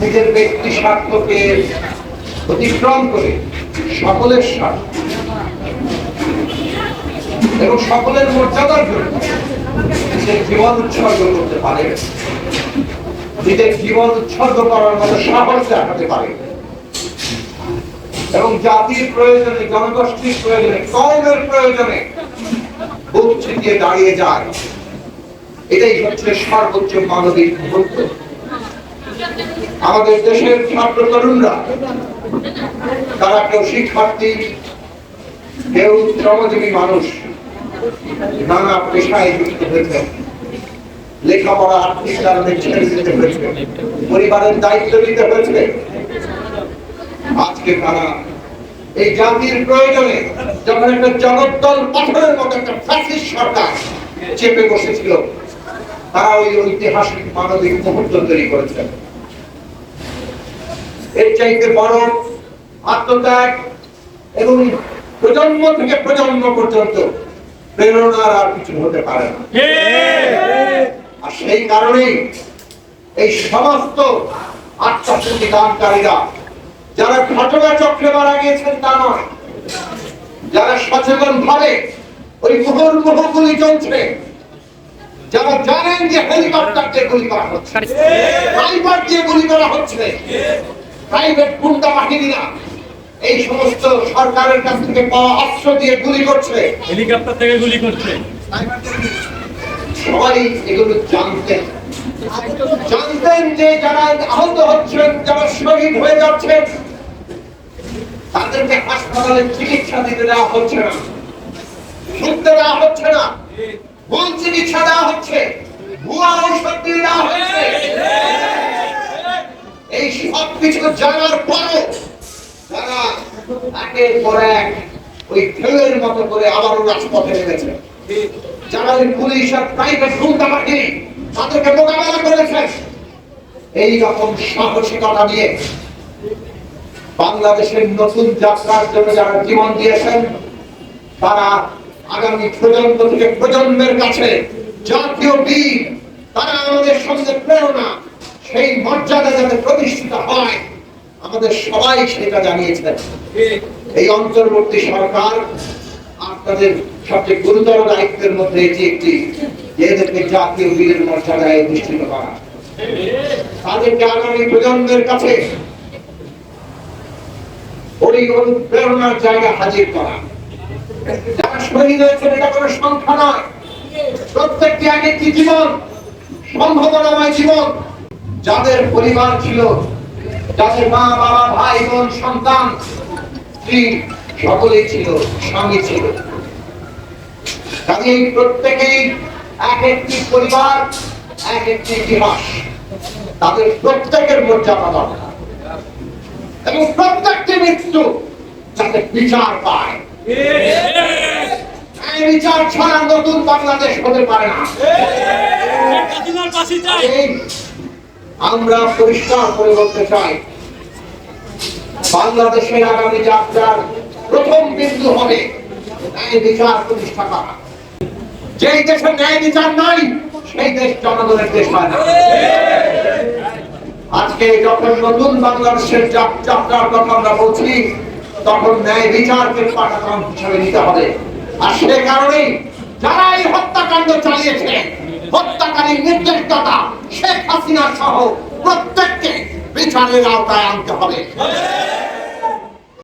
নিজের ব্যক্তি স্বার্থকে অতিক্রম করে সকলের স্বার্থ এবং সকলের মর্যাদার জন্য নিজের জীবন উৎসর্গ করতে পারে, নিজের জীবন উৎসর্গ করার মতো সাহস দেখাতে পারে। এবং জাতির প্রয়োজনে, জনগোষ্ঠীর প্রয়োজনে কমের প্রয়োজনে বুক ছিটিয়ে দাঁড়িয়ে যায়। এটাই হচ্ছে সর্বোচ্চ মানবিক মুহূর্ত। আমাদের দেশের ছাত্র তরুণরা, তারা কেউ শিক্ষার্থী, কেউ শ্রমজীবী মানুষ, নানা পেশায় যুক্ত হয়েছে। লেখাপড়া আর্থিক কারণে ছেড়ে দিতে হয়েছে। পরিবারের দায়িত্ব নিতে হয়েছে। আজকে তারা এই জাতির প্রয়োজনে যখন একটা জগদ্দল পাথরের মতো একটা ফ্যাসিস্ট সরকার চেপে বসেছিল তারা ওই ঐতিহাসিক মানবিক মুহূর্ত তৈরি করেছেন এর চাইতে বড় আত্মত্যাগ এবং প্রজন্ম থেকে প্রজন্ম পর্যন্ত প্রেরণার আর কিছু হতে পারে না। আর সেই কারণেই এই সমস্ত আত্মপ্রতিদানকারীরা যারা ঘটনা চক্রে মারা গিয়েছেন তা নয়। যারা সচেতন ভাবে ওই মুহুর মুহু গুলি চলছে যারা জানেন যে হেলিকপ্টার দিয়ে গুলি করা হচ্ছে স্নাইপার দিয়ে গুলি করা হচ্ছে প্রাইভেট গুন্ডা বাহিনীরা এই সমস্ত সরকারের কাছ থেকে পাওয়া অস্ত্র দিয়ে গুলি করছে। হেলিকপ্টার থেকে গুলি করছে। সবাই এগুলো জানতেন। জানতেন যে যারা আহত হচ্ছেন যারা শহীদ হয়ে যাচ্ছেন তাদেরকে হাসপাতালে চিকিৎসা দিতে দেওয়া হচ্ছে না। শুনতে দেওয়া হচ্ছে না। ভুল চিকিৎসা দেওয়া হচ্ছে। ভুয়া ঔষধ দিয়ে দেওয়া হচ্ছে। এই সব কিছু জানার পরও তারা পর এক ওই ঢেউয়ের মতো করে আবারও রাজপথে নেমেছে। যারা ওই পুলিশ আর প্রাইভেট গুন্ডা বাহিনী তাদেরকে মোকাবেলা করেছেন এই রকম সাহসিকতা নিয়ে বাংলাদেশের নতুন যাত্রার জন্য যারা জীবন দিয়েছেন, তারা আগামী প্রজন্ম থেকে প্রজন্মের কাছে জাতীয় বীর, তারা আমাদের সঙ্গে প্রেরণা, সেই মর্যাদা যাতে প্রতিষ্ঠিত হয়, আমাদের সবাই সেটা জানিয়েছেন। এই অন্তর্বর্তী সরকার আপনাদের সবচেয়ে গুরুতর দায়িত্বের মধ্যে এটি একটি এদেরকে জাতীয় বীরের মর্যাদায় অধিষ্ঠিত করা। তাদেরকে আগামী প্রজন্মের কাছে অনুপ্রেরণার জায়গা হাজির করা। সন্তান, স্ত্রী, সকলেই ছিল স্বামী ছিল। প্রত্যেকেই এক একটি পরিবার, এক একটি ইতিহাস। তাদের প্রত্যেকের মর্যাদা দরকার এবং প্রত্যেকটি মৃত্যু যাতে বিচার পায়। এই বিচার ছাড়া নতুন বাংলাদেশ হতে পারে না। কাদিমার ফাঁসি চাই। এই আমরা পরিষ্কার করে বলতে চাই বাংলাদেশের আগামী যাত্রার প্রথম বিন্দু হবে ন্যায় বিচার প্রতিষ্ঠা করা। যেই দেশে ন্যায় বিচার নাই সেই দেশ জনগণের দেশ হয় না। আজকে যখন নতুন বাংলাদেশের যাত্রার কথা আমরা বলছি তখন ন্যায় বিচারকে পাঠাতাম হিসাবে নিতে হবে। আর সে কারণেই যারা এই হত্যাকাণ্ড চালিয়েছে, হত্যাকারী নির্দেশদাতা শেখ হাসিনা সহ প্রত্যেককে বিচারের আওতায় আনতে হবে।